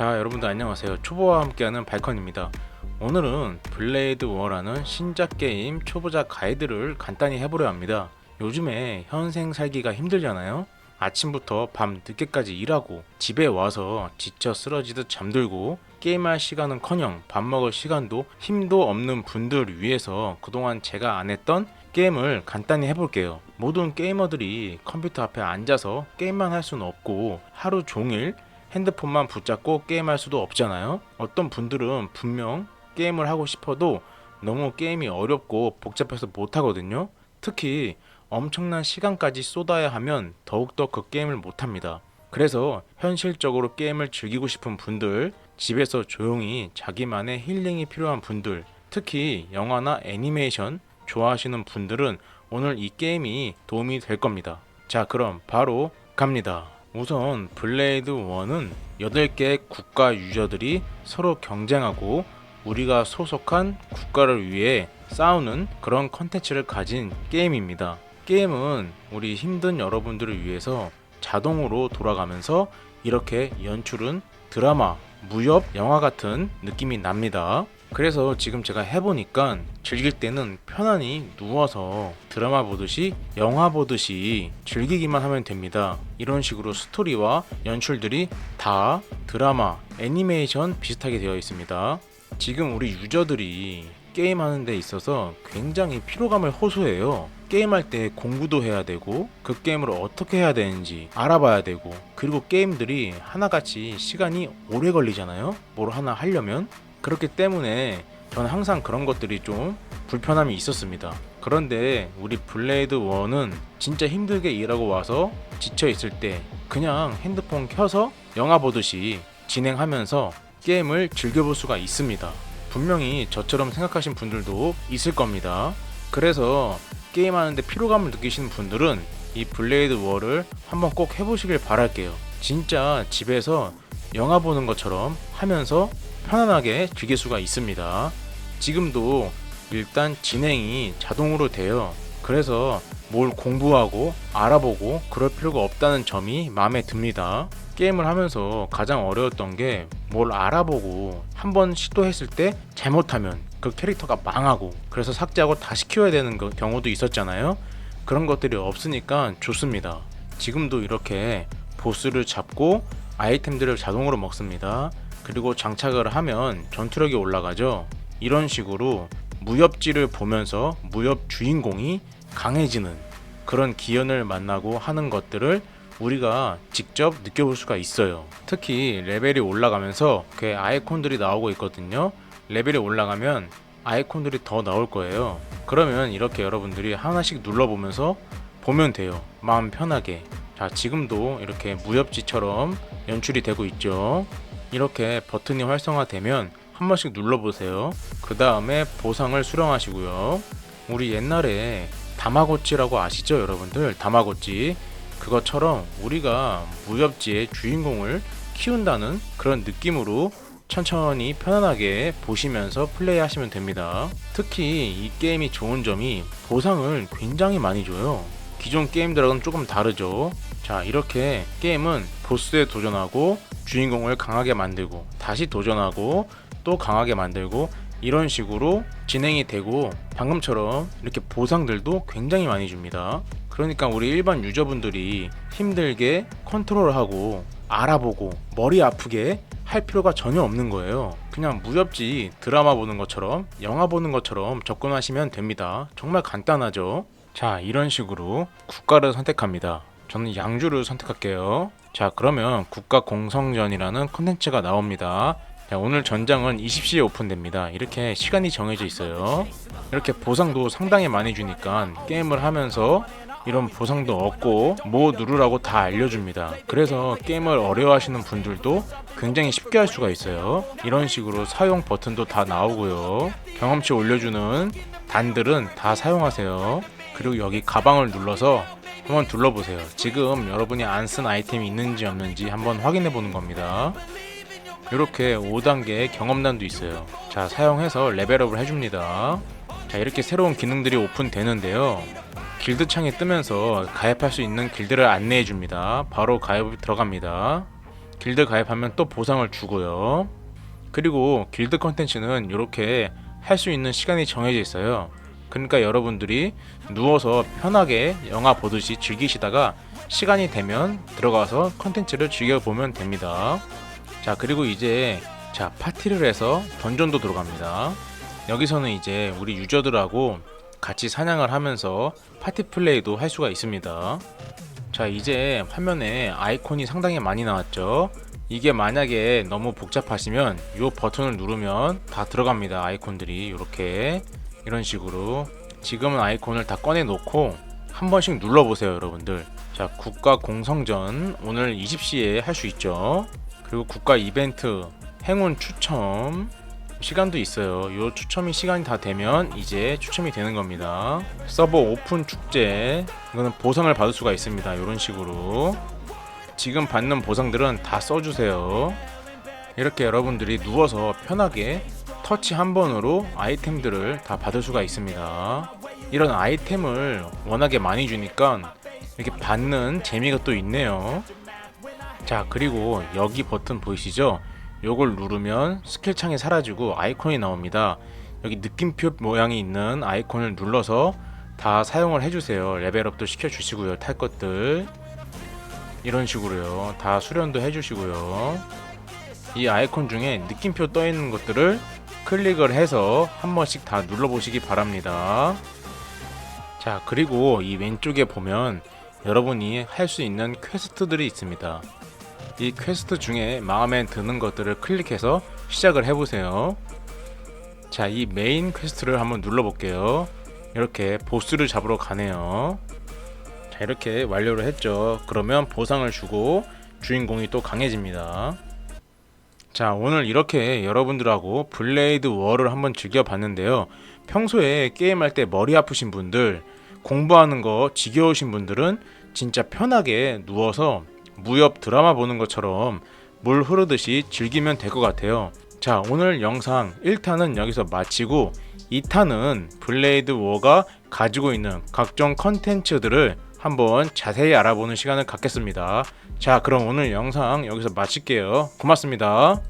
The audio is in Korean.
자 여러분들 안녕하세요. 초보와 함께하는 발컨입니다. 오늘은 블레이드 워라는 신작 게임 초보자 가이드를 간단히 해보려 합니다. 요즘에 현생 살기가 힘들잖아요. 아침부터 밤 늦게까지 일하고 집에 와서 지쳐 쓰러지듯 잠들고 게임할 시간은커녕 밥 먹을 시간도 힘도 없는 분들 위해서 그동안 제가 안 했던 게임을 간단히 해볼게요. 모든 게이머들이 컴퓨터 앞에 앉아서 게임만 할 수는 없고 하루 종일 핸드폰만 붙잡고 게임할 수도 없잖아요. 어떤 분들은 분명 게임을 하고 싶어도 너무 게임이 어렵고 복잡해서 못하거든요. 특히 엄청난 시간까지 쏟아야 하면 더욱더 그 게임을 못합니다. 그래서 현실적으로 게임을 즐기고 싶은 분들, 집에서 조용히 자기만의 힐링이 필요한 분들, 특히 영화나 애니메이션 좋아하시는 분들은 오늘 이 게임이 도움이 될 겁니다. 자, 그럼 바로 갑니다. 우선 블레이드 1은 8개 국가 유저들이 서로 경쟁하고 우리가 소속한 국가를 위해 싸우는 그런 컨텐츠를 가진 게임입니다. 게임은 우리 힘든 여러분들을 위해서 자동으로 돌아가면서 이렇게 연출은 드라마, 무협, 영화 같은 느낌이 납니다. 그래서 지금 제가 해보니까 즐길 때는 편안히 누워서 드라마 보듯이 영화 보듯이 즐기기만 하면 됩니다. 이런 식으로 스토리와 연출들이 다 드라마, 애니메이션 비슷하게 되어 있습니다. 지금 우리 유저들이 게임하는 데 있어서 굉장히 피로감을 호소해요. 게임할 때 공부도 해야 되고 그 게임을 어떻게 해야 되는지 알아봐야 되고 그리고 게임들이 하나같이 시간이 오래 걸리잖아요. 뭘 하나 하려면 그렇기 때문에 저는 항상 그런 것들이 좀 불편함이 있었습니다. 그런데 우리 블레이드 1은 진짜 힘들게 일하고 와서 지쳐 있을 때 그냥 핸드폰 켜서 영화 보듯이 진행하면서 게임을 즐겨볼 수가 있습니다. 분명히 저처럼 생각하신 분들도 있을 겁니다. 그래서 게임하는데 피로감을 느끼시는 분들은 이 블레이드 워를 한번 꼭 해보시길 바랄게요. 진짜 집에서 영화 보는 것처럼 하면서 편안하게 즐길 수가 있습니다. 지금도 일단 진행이 자동으로 돼요. 그래서 뭘 공부하고 알아보고 그럴 필요가 없다는 점이 마음에 듭니다. 게임을 하면서 가장 어려웠던 게 뭘 알아보고 한 번 시도했을 때 잘못하면 그 캐릭터가 망하고 그래서 삭제하고 다시 키워야 되는 그 경우도 있었잖아요. 그런 것들이 없으니까 좋습니다. 지금도 이렇게 보스를 잡고 아이템들을 자동으로 먹습니다. 그리고 장착을 하면 전투력이 올라가죠. 이런 식으로 무협지를 보면서 무협 주인공이 강해지는 그런 기연을 만나고 하는 것들을 우리가 직접 느껴볼 수가 있어요. 특히 레벨이 올라가면서 그 아이콘들이 나오고 있거든요. 레벨이 올라가면 아이콘들이 더 나올 거예요. 그러면 이렇게 여러분들이 하나씩 눌러보면서 보면 돼요. 마음 편하게. 자, 지금도 이렇게 무협지처럼 연출이 되고 있죠. 이렇게 버튼이 활성화되면 한 번씩 눌러보세요. 그 다음에 보상을 수령하시고요. 우리 옛날에 다마고찌라고 아시죠, 여러분들? 다마고찌. 그것처럼 우리가 무협지의 주인공을 키운다는 그런 느낌으로 천천히 편안하게 보시면서 플레이하시면 됩니다. 특히 이 게임이 좋은 점이 보상을 굉장히 많이 줘요. 기존 게임들하고는 조금 다르죠. 자, 이렇게 게임은 보스에 도전하고 주인공을 강하게 만들고 다시 도전하고 또 강하게 만들고 이런 식으로 진행이 되고 방금처럼 이렇게 보상들도 굉장히 많이 줍니다. 그러니까 우리 일반 유저분들이 힘들게 컨트롤하고 알아보고 머리 아프게 할 필요가 전혀 없는 거예요. 그냥 무협지 드라마 보는 것처럼 영화 보는 것처럼 접근하시면 됩니다. 정말 간단하죠. 자, 이런 식으로 국가를 선택합니다. 저는 양주를 선택할게요. 자, 그러면 국가 공성전이라는 컨텐츠가 나옵니다. 자, 오늘 전장은 20시에 오픈됩니다. 이렇게 시간이 정해져 있어요. 이렇게 보상도 상당히 많이 주니까 게임을 하면서 이런 보상도 얻고 뭐 누르라고 다 알려줍니다. 그래서 게임을 어려워하시는 분들도 굉장히 쉽게 할 수가 있어요. 이런 식으로 사용 버튼도 다 나오고요. 경험치 올려주는 단들은 다 사용하세요. 그리고 여기 가방을 눌러서 한번 둘러보세요. 지금 여러분이 안 쓴 아이템이 있는지 없는지 한번 확인해 보는 겁니다. 이렇게 5단계 경험단도 있어요. 자, 사용해서 레벨업을 해줍니다. 자, 이렇게 새로운 기능들이 오픈되는데요. 길드 창이 뜨면서 가입할 수 있는 길드를 안내해 줍니다. 바로 가입 들어갑니다. 길드 가입하면 또 보상을 주고요. 그리고 길드 컨텐츠는 이렇게 할 수 있는 시간이 정해져 있어요. 그러니까 여러분들이 누워서 편하게 영화 보듯이 즐기시다가 시간이 되면 들어가서 컨텐츠를 즐겨보면 됩니다. 자, 그리고 이제 자, 파티를 해서 던전도 들어갑니다. 여기서는 이제 우리 유저들하고 같이 사냥을 하면서 파티 플레이도 할 수가 있습니다. 자, 이제 화면에 아이콘이 상당히 많이 나왔죠. 이게 만약에 너무 복잡하시면 이 버튼을 누르면 다 들어갑니다. 아이콘들이 이렇게 이런 식으로 지금은 아이콘을 다 꺼내 놓고 한 번씩 눌러 보세요, 여러분들. 자, 국가 공성전 오늘 20시에 할 수 있죠. 그리고 국가 이벤트 행운 추첨 시간도 있어요. 요 추첨이 시간이 다 되면 이제 추첨이 되는 겁니다. 서버 오픈 축제 이거는 보상을 받을 수가 있습니다. 이런 식으로 지금 받는 보상들은 다 써주세요. 이렇게 여러분들이 누워서 편하게 터치 한 번으로 아이템들을 다 받을 수가 있습니다. 이런 아이템을 워낙에 많이 주니까 이렇게 받는 재미가 또 있네요. 자, 그리고 여기 버튼 보이시죠? 요걸 누르면 스킬 창이 사라지고 아이콘이 나옵니다. 여기 느낌표 모양이 있는 아이콘을 눌러서 다 사용을 해주세요. 레벨업도 시켜주시고요. 탈 것들. 이런 식으로요. 다 수련도 해주시고요. 이 아이콘 중에 느낌표 떠 있는 것들을 클릭을 해서 한 번씩 다 눌러보시기 바랍니다. 자, 그리고 이 왼쪽에 보면 여러분이 할 수 있는 퀘스트들이 있습니다. 이 퀘스트 중에 마음에 드는 것들을 클릭해서 시작을 해보세요. 자, 이 메인 퀘스트를 한번 눌러볼게요. 이렇게 보스를 잡으러 가네요. 자, 이렇게 완료를 했죠. 그러면 보상을 주고 주인공이 또 강해집니다. 자, 오늘 이렇게 여러분들하고 블레이드 월을 한번 즐겨봤는데요. 평소에 게임할 때 머리 아프신 분들, 공부하는 거 지겨우신 분들은 진짜 편하게 누워서 무협 드라마 보는 것처럼 물 흐르듯이 즐기면 될 것 같아요. 자, 오늘 영상 1탄은 여기서 마치고 2탄은 블레이드 워가 가지고 있는 각종 컨텐츠들을 한번 자세히 알아보는 시간을 갖겠습니다. 자, 그럼 오늘 영상 여기서 마칠게요. 고맙습니다.